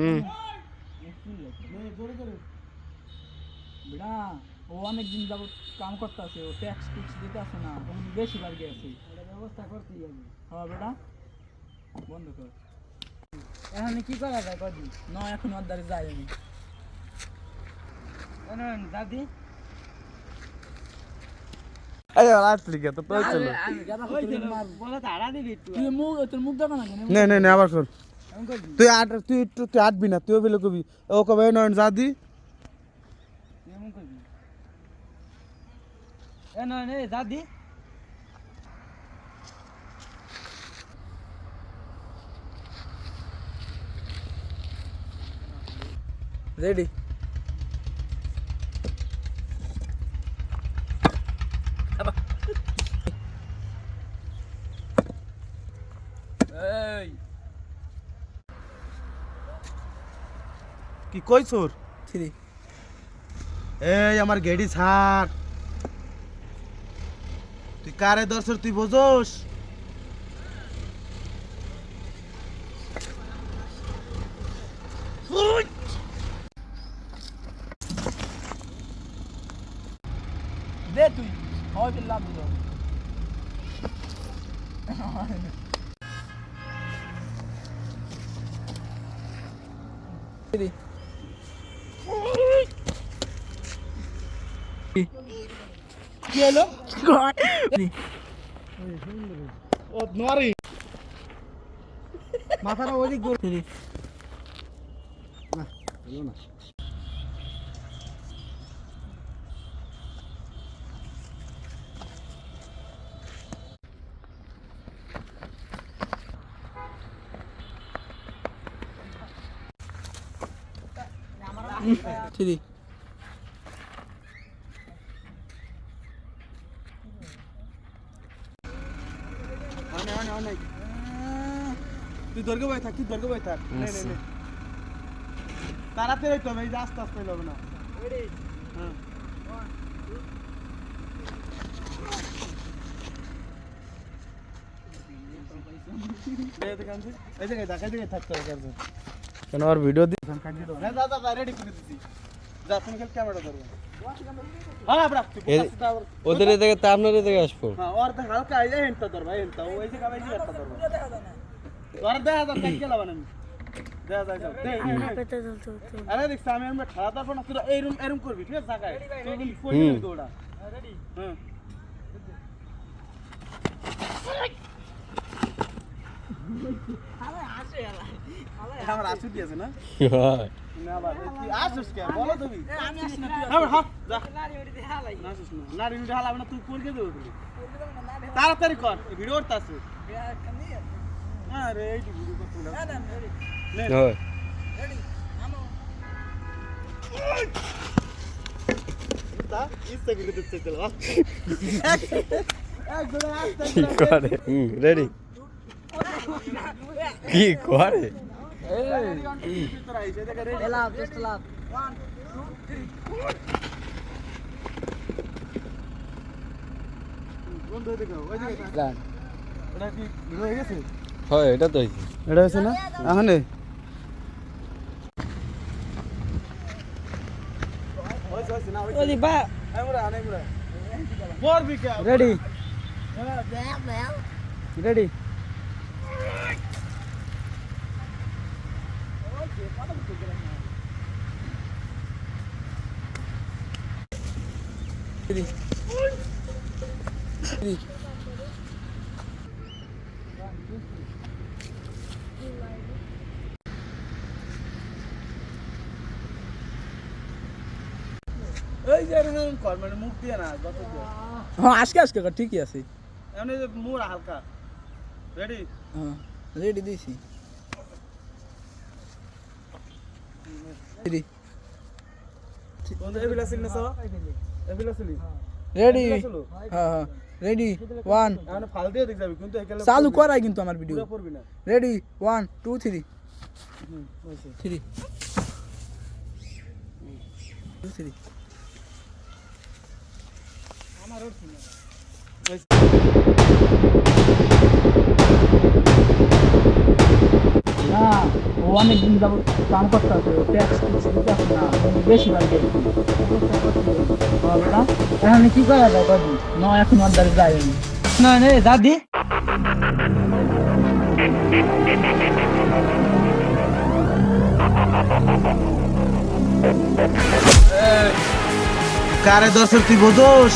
হুম। ও অনেক দিন যাবত কাম করতে আছে ও ট্যাক্স টুক্স দিতে আসে না তখন বেশি বার গেছে। ব্যবস্থা করতেই হবে। হ্যাঁ বেড়া বন্ধ কর। এখন কি করা যায় কদি না এখন ওর দ্বারে যাই আমি দাদি? আরে রাত লিখে তো তোর চলো। তুই মুখ তোর মুখ দেখো না কেন নে নে নে আবার শোন। তুই আট তুই একটু তুই আটবি না তুই বলে কবি ও কবে নয়ন জাদি তুই এমন করবি এ নয় নে দাদি রেডি এই কি কইছর থ্রি। এই আমার গেডি ছাড় তুই কারে দর্শর তুই বোঝোস? দে তুই হয় লাভ দিল কি হলো? ও নরি মাথাটা ওদিক গোল না হলো না থ্রি অনেক। তুই দর্গে বই থাক তুই দর্গে বই থাক। নে নে নে। তাড়াতাড়ি তো ভাই আস্তে আস্তে যাবে না। হ্যাঁ। হবে কেন আর ভিডিও দি হ্যাঁ দাদা রেডি করে দিছি। যা তুমি ক্যামেরা ধরবে ওদের এদিকে তো আপনার এদিকে আসব। হালকা ওই যে কাবে যে একটা ধরবা ধর আমি আমরা খেলা তারপর ঠিক আছে জায়গায় তুই বিল ফোন দৌড়া। রেডি হ্যাঁ আমার আসু দিয়েছে না? কে কে তাড়াতাড়ি কর? ভিডিও করতে আরে এই ভিডিও করতে ইচ্ছা করে কি করে? রেডি কি করে লাভ জাস্ট লাভ হয় এটা তো হইছে এটা হয়েছে না আহানে ওদি বা রেডি রেডি এই যে এরকম কর মানে মুখ দিয়ে না যত দিয়ে হ্যাঁ আজকে আজকে কর, ঠিকই আছে এমনি যে মুখ হালকা রেডি হ্যাঁ রেডি দিছি রেডি হ্যাঁ হ্যাঁ রেডি ওয়ান চালু করাই কিন্তু আমার video ready one two three three two three হয়েছে। ও অনেকদিন যাবত কাম করতে ও ট্যাক্স না বেশি বার গেছে এখন কি করা যায় কদি না, এখন অর্ডারে যাই আমি না রে দাদি। কারে দর্শক তুই বোঝোস